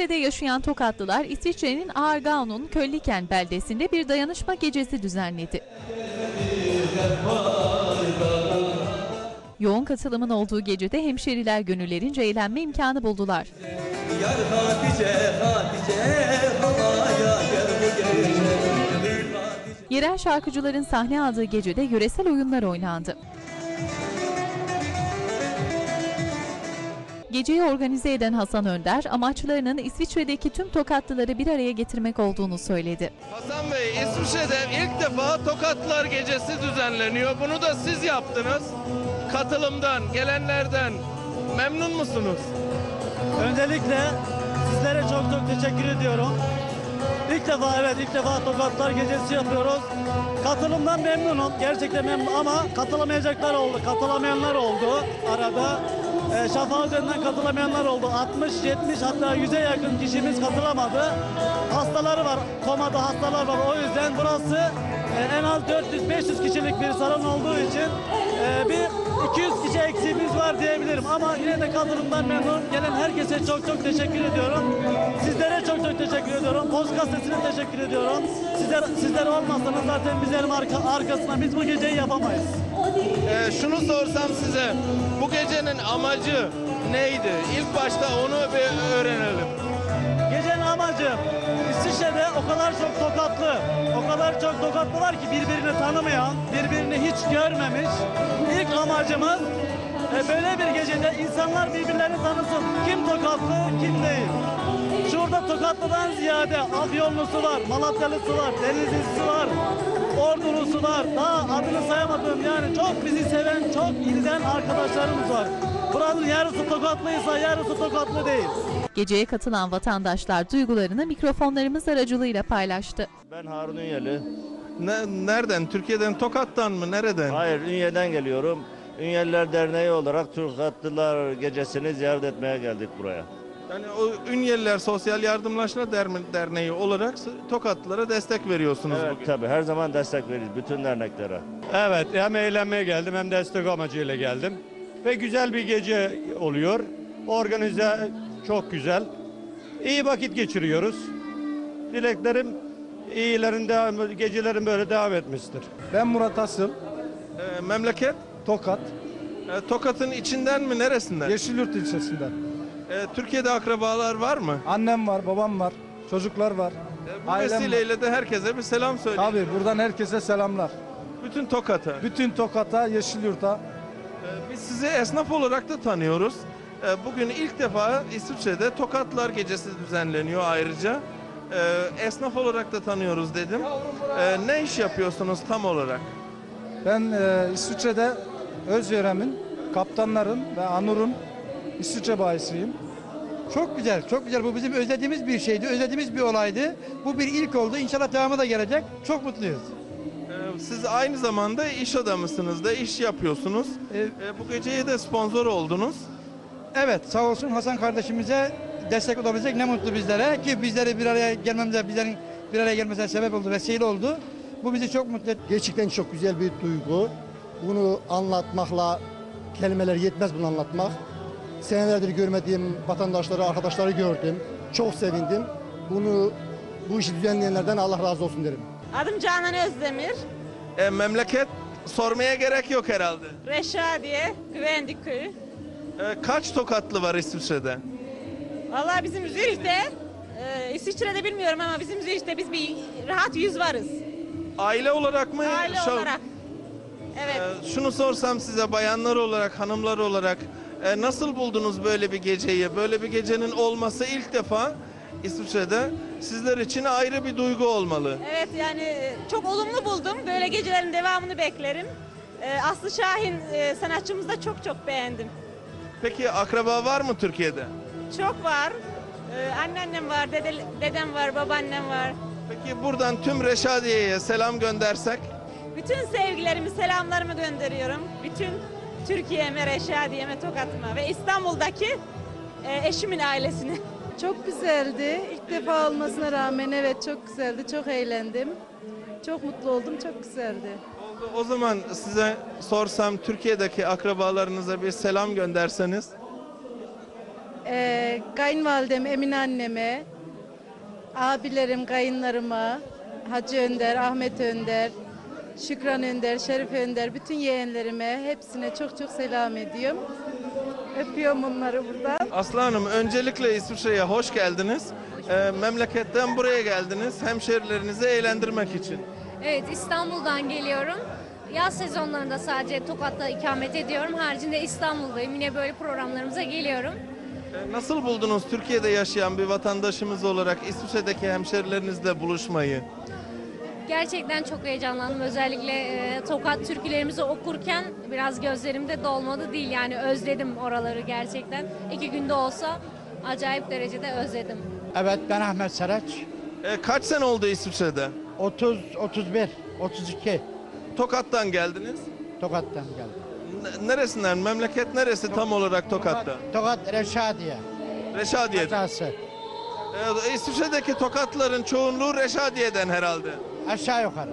İsviçre'de yaşayan Tokatlılar İsviçre'nin Aargau'nun Kölliken beldesinde bir dayanışma gecesi düzenledi. Yoğun katılımın olduğu gecede hemşeriler gönüllerince eğlenme imkanı buldular. Yerel şarkıcıların sahne aldığı gecede yöresel oyunlar oynandı. Geceyi organize eden Hasan Önder, amaçlarının İsviçre'deki tüm Tokatlıları bir araya getirmek olduğunu söyledi. Hasan Bey, İsviçre'de ilk defa Tokatlar Gecesi düzenleniyor. Bunu da siz yaptınız. Katılımdan, gelenlerden memnun musunuz? Öncelikle sizlere çok çok teşekkür ediyorum. İlk defa evet ilk defa Tokatlar Gecesi yapıyoruz. Katılımdan memnunum. Gerçekten memnunum ama katılamayacaklar oldu. Katılamayanlar oldu arada. E, şafağı üzerinden katılamayanlar oldu. 60, 70 hatta 100'e yakın kişimiz katılamadı. Hastaları var. Komada hastalar var. O yüzden burası e, en az 400-500 kişilik bir salon olduğu için e, bir 200 kişi eksiğimiz var diyebilirim ama yine de kadromdan memnun. Gelen herkese çok çok teşekkür ediyorum. Sizlere çok çok teşekkür ediyorum. Post gazetesine teşekkür ediyorum. Sizler, sizler olmazsanız zaten bizlerin arka, arkasına biz bu geceyi yapamayız. Ee, şunu sorsam size, bu gecenin amacı neydi? İlk başta onu bir öğrenelim. Kadar çok tokatlı, o kadar çok tokatlı var ki birbirini tanımayan, birbirini hiç görmemiş. İlk amacımız e, böyle bir gecede insanlar birbirlerini tanısın. Kim tokatlı, kim değil. Şurada Tokatlı'dan ziyade Afyonlusu var, Malatyalısı var, Denizlisi var, Ordulusu var. Daha adını sayamadığım yani çok bizi seven, çok ilden arkadaşlarımız var. Buranın yarısı Tokatlıysa yarısı Tokatlı değil. Geceye katılan vatandaşlar duygularını mikrofonlarımız aracılığıyla paylaştı. Ben Harun Ünyeli. Ne- nereden? Türkiye'den, Tokat'tan mı? Nereden? Hayır, Ünye'den geliyorum. Ünyeliler Derneği olarak Türkatlılar Gecesi'ni ziyaret etmeye geldik buraya. Yani o Ünyeliler Sosyal Yardımlaşma Derneği olarak Tokatlılara destek veriyorsunuz Evet, bugün. tabii her zaman destek veririz bütün derneklere. Evet hem eğlenmeye geldim hem destek amacıyla geldim. Ve güzel bir gece oluyor. Organize çok güzel. İyi vakit geçiriyoruz. Dileklerim iyilerin devam, gecelerin böyle devam etmesidir. Ben Murat Asıl, Ee, memleket? Tokat, Ee, Tokat'ın içinden mi, neresinden? Yeşilyurt ilçesinden. Ee, Türkiye'de akrabalar var mı? Annem var, babam var, çocuklar var. Ee, bu Ailem var. vesileyle de herkese bir selam söyleyin. Tabii buradan herkese selamlar. Bütün Tokat'a. Bütün Tokat'a, Yeşilyurt'a. Ee, Biz sizi esnaf olarak da tanıyoruz. Ee, Bugün ilk defa İsviçre'de Tokatlar Gecesi düzenleniyor ayrıca. Ee, Esnaf olarak da tanıyoruz dedim. Ee, Ne iş yapıyorsunuz tam olarak? Ben e, İsviçre'de Özyören'in, kaptanların ve Anur'un İsviçre bayisiyim. Çok güzel, çok güzel. Bu bizim özlediğimiz bir şeydi, özlediğimiz bir olaydı. Bu bir ilk oldu. İnşallah devamı da gelecek. Çok mutluyuz. Siz aynı zamanda iş adamısınız da iş yapıyorsunuz. Ee, Bu geceye de sponsor oldunuz. Evet, sağ olsun Hasan kardeşimize destek olabilecek ne mutlu bizlere ki bizleri bir araya gelmemize, bizlerin bir araya gelmesine sebep oldu, vesile oldu. Bu bizi çok mutlu etti. Gerçekten çok güzel bir duygu. Bunu anlatmakla kelimeler yetmez bunu anlatmak. Senelerdir görmediğim vatandaşları, arkadaşları gördüm. Çok sevindim. Bunu bu işi düzenleyenlerden Allah razı olsun derim. Adım Canan Özdemir. Ee, Memleket sormaya gerek yok herhalde. Reşadiye, Güvendik Köyü. Ee, Kaç Tokatlı var İsviçre'de? Vallahi bizim Zürih'te, e, İsviçre'de bilmiyorum ama bizim Zürih'te biz bir rahat yüz varız. Aile olarak mı? Aile Şu- olarak. Evet. Ee, Şunu sorsam size bayanlar olarak, hanımlar olarak e, nasıl buldunuz böyle bir geceyi? Böyle bir gecenin olması ilk defa İsviçre'de sizler için ayrı bir duygu olmalı. Evet yani e, çok olumlu buldum. Böyle gecelerin devamını beklerim. E, Aslı Şahin e, sanatçımızı da çok çok beğendim. Peki akraba var mı Türkiye'de? Çok var. E, anneannem var, dede, dedem var, babaannem var. Peki buradan tüm Reşadiye'ye selam göndersek? Bütün sevgilerimi, selamlarımı gönderiyorum. Bütün Türkiye'me, Reşadiye'me, Tokat'ıma ve İstanbul'daki e, eşimin ailesine. Çok güzeldi. İlk defa olmasına rağmen evet çok güzeldi. Çok eğlendim. Çok mutlu oldum. Çok güzeldi. O zaman size sorsam Türkiye'deki akrabalarınıza bir selam gönderseniz? Ee, kayınvalidem Emine anneme, abilerim, kayınlarıma, Hacı Önder, Ahmet Önder, Şükran Önder, Şerif Önder, bütün yeğenlerime hepsine çok çok selam ediyorum. Öpüyorum onları buradan. Aslı Hanım öncelikle İsviçre'ye hoş geldiniz. Ee, memleketten buraya geldiniz hemşerilerinizi eğlendirmek için. Evet İstanbul'dan geliyorum. Yaz sezonlarında sadece Tokat'ta ikamet ediyorum. Haricinde İstanbul'dayım. Yine böyle programlarımıza geliyorum. Ee, Nasıl buldunuz Türkiye'de yaşayan bir vatandaşımız olarak İsviçre'deki hemşerilerinizle buluşmayı? Gerçekten çok heyecanlandım. Özellikle e, Tokat türkülerimizi okurken biraz gözlerimde dolmadı değil. Yani özledim oraları gerçekten. İki günde olsa acayip derecede özledim. Evet ben Ahmet Saraç. Ee, kaç sene oldu İsviçre'de? 30, 31, 32 Tokat'tan geldiniz. Tokat'tan geldim. N- neresinden? Memleket neresi tam olarak Tokat'ta? Tokat Reşadiye. Reşadiye'de. Kazası. Ee, İsviçre'deki Tokatların çoğunluğu Reşadiye'den herhalde. Aşağı yukarı.